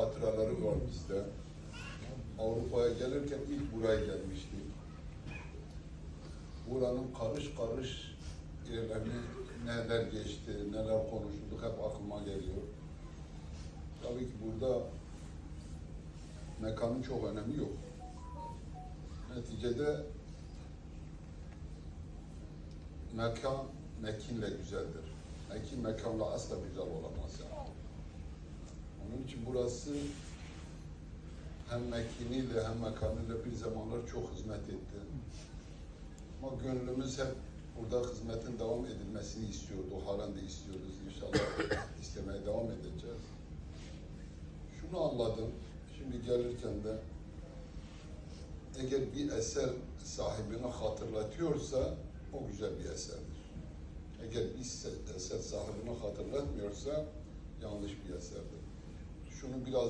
hatıraları var bizde. Avrupa'ya gelirken ilk buraya gelmiştim. Buranın karış karış yerlerini neler geçti, neler konuşulduk hep aklıma geliyor. Tabii ki burada mekanın çok önemi yok. Neticede mekan mekinle güzeldir. Mekin mekanla asla güzel olamaz yani. Burası hem mekiniyle hem mekanıyla bir zamanlar çok hizmet etti. Ama gönlümüz hep burada hizmetin devam edilmesini istiyordu. Halen de istiyoruz. İnşallah istemeye devam edeceğiz. Şunu anladım. Şimdi gelirken de eğer bir eser sahibini hatırlatıyorsa o güzel bir eserdir. Eğer bir eser sahibini hatırlatmıyorsa yanlış bir eserdir. Şunu biraz